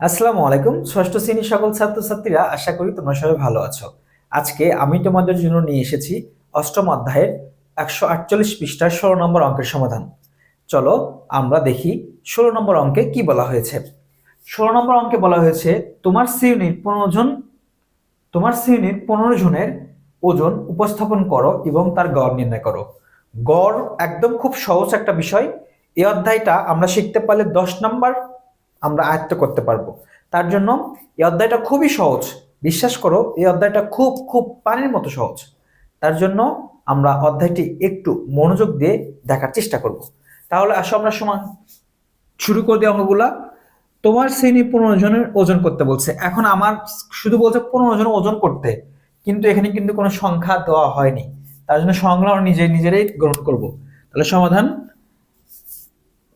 আসসালামু আলাইকুম। ষষ্ঠ শ্রেণির সকল ছাত্রছাত্রীরা, আশা করি তোমরা সবাই ভালো আছো। আজকে আমি তোমাদের জন্য নিয়ে এসেছি অষ্টম অধ্যায়ের একশো আটচল্লিশ পৃষ্ঠার ষোলো নম্বর অঙ্কের সমাধান। চলো আমরা দেখি ষোলো নম্বর অঙ্কে কি বলা হয়েছে। ষোলো নম্বর অঙ্কে বলা হয়েছে, তোমার শ্রেণির পনেরো জন, তোমার শ্রেণির পনেরো জনের ওজন উপস্থাপন করো এবং তার গড় নির্ণয় করো। গড় একদম খুব সহজ একটা বিষয়। এই অধ্যায়টা আমরা শিখতে পারলে দশ নম্বর আমরা আয়ত্ত করতে পারব। তার জন্য এই অধ্যায়টা খুবই সহজ। বিশ্বাস করো, এই অধ্যায়টা খুব খুব পানির মতো সহজ। তার জন্য আমরা অধ্যায়টি একটু মনোযোগ দিয়ে দেখার চেষ্টা করব। তাহলে আসো আমরা সমান, শুরু করে দিই অঙ্কগুলা। তোমার শ্রেণি পনেরো জনের ওজন করতে বলছে। এখন আমার শুধু বলছে পনেরো জন ওজন করতে, কিন্তু এখানে কিন্তু কোনো সংখ্যা দেওয়া হয়নি। তার জন্য সংখ্যা নিজে, নিজেরাই গ্রহণ করব। তাহলে সমাধান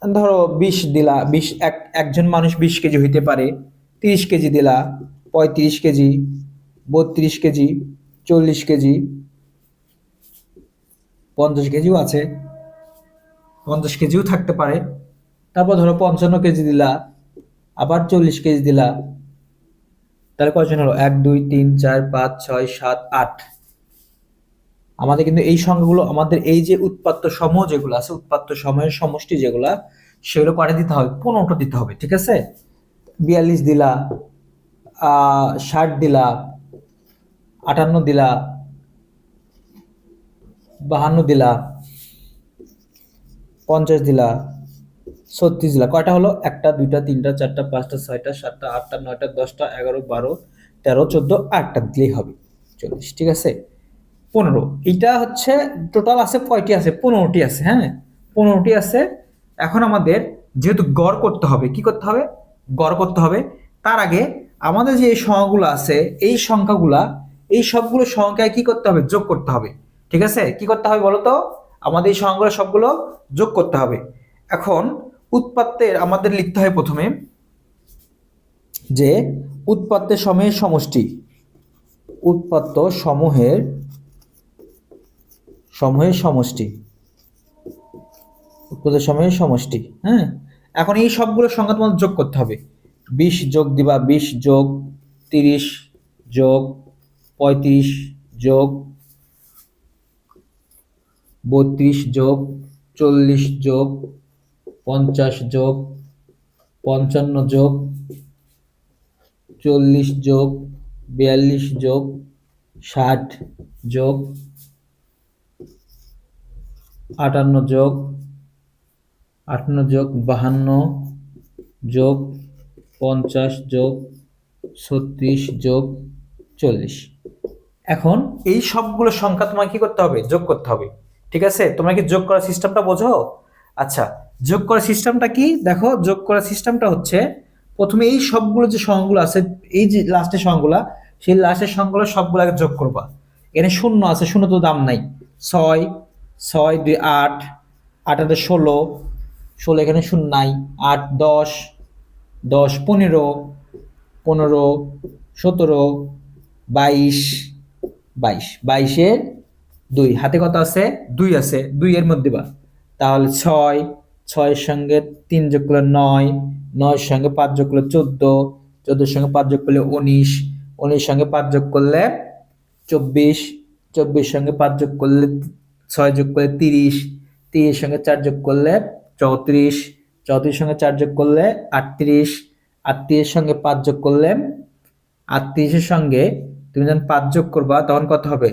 ধরো বিশ দিলা, বিশ, এক, একজন মানুষ বিশ কেজি হইতে পারে, তিরিশ কেজি দিলা, পঁয়ত্রিশ কেজি, বত্রিশ কেজি, চল্লিশ কেজি, পঞ্চাশ কেজিও আছে, পঞ্চাশ কেজিও থাকতে পারে। তারপর ধরো পঞ্চান্ন কেজি দিলা, আবার চল্লিশ কেজি দিলা, তাহলে কয়জন হলো? এক, দুই, তিন, চার, পাঁচ, ছয়, সাত, আট। আমাদের কিন্তু এই সংখ্যাগুলো, আমাদের এই যে উৎপাত্ত সমূহ যেগুলো আছে উৎপাত্ত সময়ের সমষ্টি যেগুলা, সেগুলো কয়টা দিতে হবে? পনেরোটা দিতে হবে, ঠিক আছে? বিয়াল্লিশ দিলা ষাট দিলা, আটান্ন দিলা, বাহান্ন দিলা, পঞ্চাশ দিলা, ছত্রিশ দিলা। কয়টা হলো? একটা, দুইটা, তিনটা, চারটা, পাঁচটা, ছয়টা, সাতটা, আটটা, নয়টা, দশটা, এগারো, বারো, তেরো, চোদ্দ, আটটা দিলেই হবে। চল্লিশ, ঠিক আছে? পনেরো। এটা হচ্ছে টোটাল আছে কয়টি আছে? পনেরোটি আছে হ্যাঁ? পনেরোটি আছে। এখন আমাদের যেহেতু গড় করতে হবে, কি করতে হবে? গড় করতে হবে। তার আগে আমাদের যে এই সংখ্যাগুলো আছে, এই সংখ্যাগুলা, এই সবগুলো সংখ্যায় কি করতে হবে? যোগ করতে হবে। ঠিক আছে? কি করতে হবে বলো তো আমাদের এই সংখ্যাগুলো সবগুলো যোগ করতে হবে। এখন উৎপাত্তের আমাদের লিখতে হয় প্রথমে যে উৎপাত্তের সময়ের সমষ্টি। উৎপাত্ত সমূহের সমূহের সমষ্টি। উৎপাদ্য সময়ের সমষ্টি হ্যাঁ? এখন এই সবগুলো সংখ্যা তোমাদের যোগ করতে হবে। বিশ যোগ দিবা, বিশ যোগ তিরিশ যোগ পঁয়ত্রিশ যোগ বত্রিশ যোগ চল্লিশ যোগ পঞ্চাশ যোগ পঞ্চান্ন যোগ চল্লিশ যোগ বিয়াল্লিশ যোগ ষাট যোগ আটান্ন যোগ আটান্ন যোগ বাহান্ন যোগ পঞ্চাশ যোগ ছত্রিশ যোগ চল্লিশ। এখন এই সবগুলো সংখ্যা তোমাকে কি করতে হবে? যোগ করতে হবে। ঠিক আছে? তোমরা কি যোগ করার সিস্টেমটা বোঝো? আচ্ছা যোগ করার সিস্টেমটা কি? দেখো, যোগ করার সিস্টেমটা হচ্ছে প্রথমে এই সবগুলো যে সংখ্যাগুলো আছে, এই যে লাস্টের সংখ্যাগুলো, সেই লাস্টের সংখ্যাগুলো সবগুলো আগে যোগ করবা। এখানে শূন্য আছে, শূন্য তো দাম নাই। ছয় ছয়, দুই, আট আট, আটে ষোলো ষোলো এখানে শূন্য নাই। আট, দশ দশ, পনেরো পনেরো, সতেরো, বাইশ বাইশ। বাইশের দুই। হাতে কত আছে? দুই আছে। দুই এর মধ্যে বা তাহলে ছয়, ছয়ের সঙ্গে তিন যোগ করলে নয়, নয়ের সঙ্গে পাঁচ যোগ করলে চোদ্দ, চোদ্দোর সঙ্গে পাঁচ যোগ করলে উনিশ উনিশ সঙ্গে পাঁচ যোগ করলে চব্বিশ চব্বিশ সঙ্গে পাঁচ যোগ করলে ছয় যোগ করলে তিরিশ তিরিশ সঙ্গে চার যোগ করলে চৌত্রিশ চৌত্রিশ সঙ্গে চার যোগ করলে আটত্রিশ, আটত্রিশের সঙ্গে পাঁচ যোগ করলে আটত্রিশের সঙ্গে তুমি যখন পাঁচ যোগ করবা তখন কত হবে?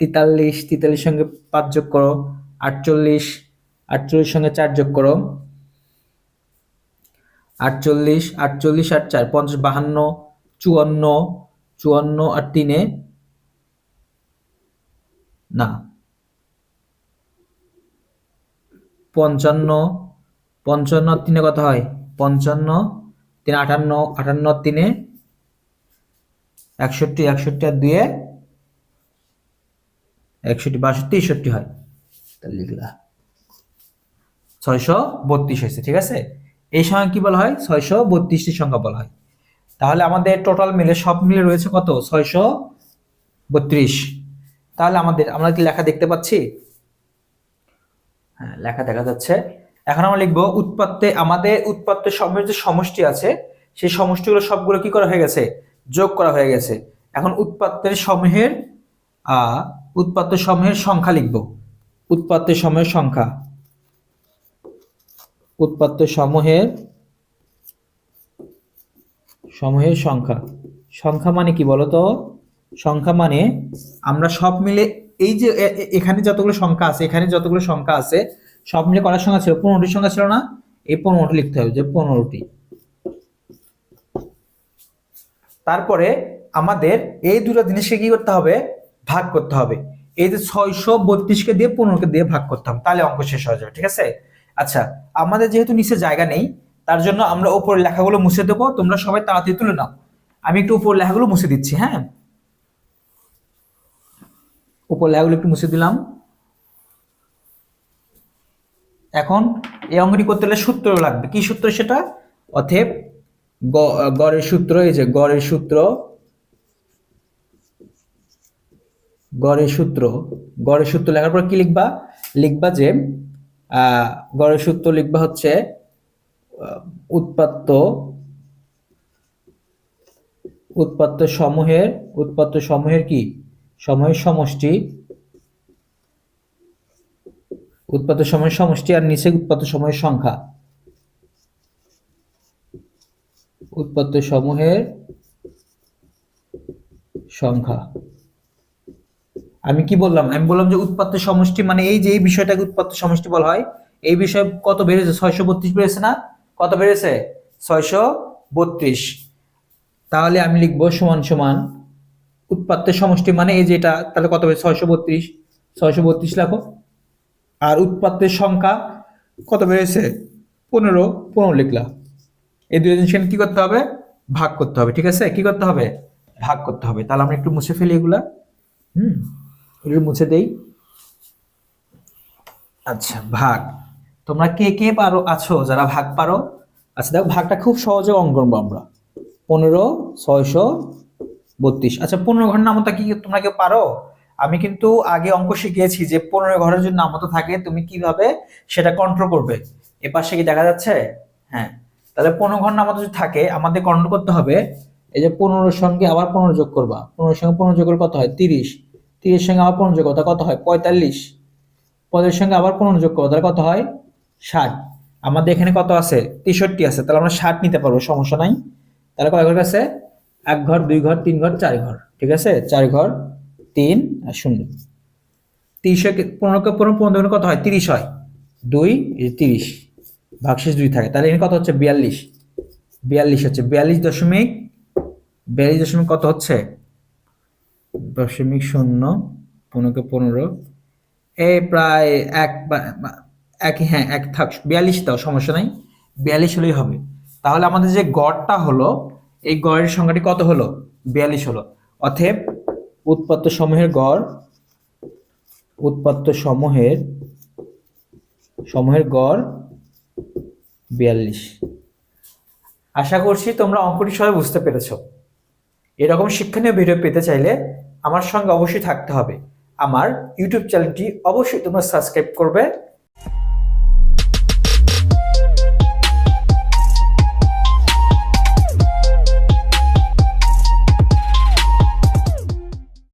তেতাল্লিশ তেতাল্লিশ সঙ্গে পাঁচ যোগ করো, আটচল্লিশ আটচল্লিশ সঙ্গে চার যোগ করো, আটচল্লিশ আটচল্লিশ আর চার, পঞ্চাশ, বাহান্ন, চুয়ান্ন চুয়ান্ন আর তিনে না পঞ্চান্ন পঞ্চান্ন তিনে কত হয়? পঞ্চান্ন তিন আটান্ন আটান্ন তিনে একষট্টি একষট্টি আর দুয়ে একষট্টি, বাষট্টি, তেষট্টি হয়। তাহলে লিখলা। ছয়শো বত্রিশ হয়েছে, ঠিক আছে? এই সংখ্যা কি বলা হয়? ছয়শো বত্রিশটি সংখ্যা বলা হয়। তাহলে আমাদের টোটাল মিলে সব মিলে রয়েছে কত? ছয়শো বত্রিশ। তাহলে আমাদের, আমরা কি লেখা দেখতে পাচ্ছি? হ্যাঁ লেখা দেখা যাচ্ছে। এখন আমরা লিখব উৎপাত্তে আমাদের উৎপাত্তের সময়ের যে সমষ্টি আছে সেই সমষ্টিগুলো সবগুলো কি করা হয়ে গেছে? যোগ করা হয়ে গেছে। এখন উৎপাত্তের সমূহের আহ, উৎপাত্ত সমূহের সংখ্যা লিখব। উৎপাত্তের সমূহের সংখ্যা। উৎপাত্ত সমূহের সমূহের সংখ্যা। সংখ্যা মানে কি বলতো? সংখ্যা মানে আমরা সব মিলে এই যে এখানে যতগুলো সংখ্যা আছে, এখানে যতগুলো সংখ্যা আছে, সব মিলে করার সংখ্যা ছিল? পনেরোটি সংখ্যা ছিল না? এই পনেরোটি লিখতে হবে যে পনেরোটি। তারপরে আমাদের এই দুটো জিনিসকে কি করতে হবে? ভাগ করতে হবে। এই যে ছয়শো বত্রিশকে দিয়ে পনেরোকে দিয়ে ভাগ করতে হবে। তাহলে অঙ্ক শেষ হয়ে যাবে, ঠিক আছে? আচ্ছা আমাদের যেহেতু নিচে জায়গা নেই, তার জন্য আমরা উপরের লেখাগুলো মুছে দেবো। তোমরা সবাই তাড়াতাড়ি তুলে নাও। আমি একটু উপর লেখাগুলো মুছে দিচ্ছি হ্যাঁ? উপর লেখাগুলো একটু মুছে দিলাম। এখন এই অঙ্কটি করতে হলে সূত্র লাগবে। কি সূত্র সেটা? অথেব গড়ের সূত্র, এই যে গড়ের সূত্র গড়ের সূত্র গড়ের সূত্র লেখার পর কি লিখবা? লিখবা যে গড়ের সূত্র লিখবা হচ্ছে উৎপাত্ত উৎপাত্ত সমূহের উৎপাত্ত সমূহের কি? সমূহের সমষ্টি উৎপাত্ত সময়ের সমষ্টি আর নিচে উৎপাত্ত সময়ের সংখ্যা। উৎপাত্ত সমূহের সংখ্যা। আমি কি বললাম? আমি বললাম যে উৎপাত্ত সমষ্টি মানে এই যে এই বিষয়টাকে উৎপাত্ত সমষ্টি বলা হয়, এই বিষয় কত বেড়েছে? ছয়শো বত্রিশ বেড়েছে না? কত বেড়েছে? ছয়শো বত্রিশ। তাহলে আমি লিখব সমান সমান উৎপাত্তের সমষ্টি মানে এই যেটা তাহলে কত বেড়েছে ছয়শো বত্রিশ। ছয়শো বত্রিশ লেখো। আর উৎপাত্তের সংখ্যা কত বেড়েছে? পনেরো পনেরো লিখলা। এই দুই জিনিস কি করতে হবে? ভাগ করতে হবে, ঠিক আছে? কি করতে হবে? ভাগ করতে হবে। তাহলে আমরা একটু মুছে ফেলি এগুলা। হুম? এগুলো মুছে দেই। আচ্ছা ভাগ। তোমরা কে কে পারো, আছো? যারা ভাগ পারো। আচ্ছা দেখো, ভাগটা খুব সহজে অঙ্ক করব আমরা। পনেরো, ছয়শো বত্রিশ। আচ্ছা পনেরো ঘর নামতা কি তোমরা কেউ পারো? আমি কিন্তু আগে অঙ্ক শিখিয়েছি যে পনেরো ঘরের জন্য নামতা থাকে, তুমি কীভাবে সেটা কন্ট্রোল করবে? এ পাশে কি দেখা যাচ্ছে? হ্যাঁ। তাহলে পনেরো ঘর নামতা যদি থাকে, আমাদের কন্ট্রোল করতে হবে, এই যে পনেরোর সঙ্গে আবার পনেরো যোগ করবা। পনেরোর সঙ্গে পনেরো যোগ কত হয়? তিরিশ। তিরিশের সঙ্গে আবার পনেরো যোগ করতে কত হয়? পঁয়তাল্লিশ। পদের সঙ্গে আবার পনেরো যোগ করব তাহলে কত হয়? ষাট। আমাদের এখানে কত আছে? তেষট্টি আছে। তাহলে আমরা ষাট নিতে পারব, সমস্যা নাই। তাহলে কয় ঘর আছে? এক ঘর, দুই ঘর, তিন ঘর, চার ঘর, ঠিক আছে? চার ঘর, তিন আর শূন্য। তিরিশে পনেরোকে পনেরো পনেরো কত হয়? তিরিশ হয়। দুই তিরিশ, ভাগশেষ দুই থাকে। তাহলে এখানে কত হচ্ছে? বিয়াল্লিশ। বিয়াল্লিশ হচ্ছে। বিয়াল্লিশ দশমিক বিয়াল্লিশ দশমিক কত হচ্ছে? দশমিক শূন্য পনেরোকে পনেরো। এই প্রায় এক এক হ্যাঁ এক থাক। বিয়াল্লিশ দাও, সমস্যা নাই। বিয়াল্লিশ হলেই হবে। তাহলে আমাদের যে গড়টা হলো এই গড়ের সংখ্যাটি কত হলো? বিয়াল্লিশ হলো। অতএব উৎপাত্ত সমূহের গড়, উৎপাত্ত সমূহের সমূহের গড় বিয়াল্লিশ। আশা করছি তোমরা অঙ্কটি সবাই বুঝতে পেরেছ। এরকম শিক্ষণীয় ভিডিও পেতে চাইলে আমার সঙ্গে অবশ্যই থাকতে হবে। আমার ইউটিউব চ্যানেলটি অবশ্যই তোমরা সাবস্ক্রাইব করবে।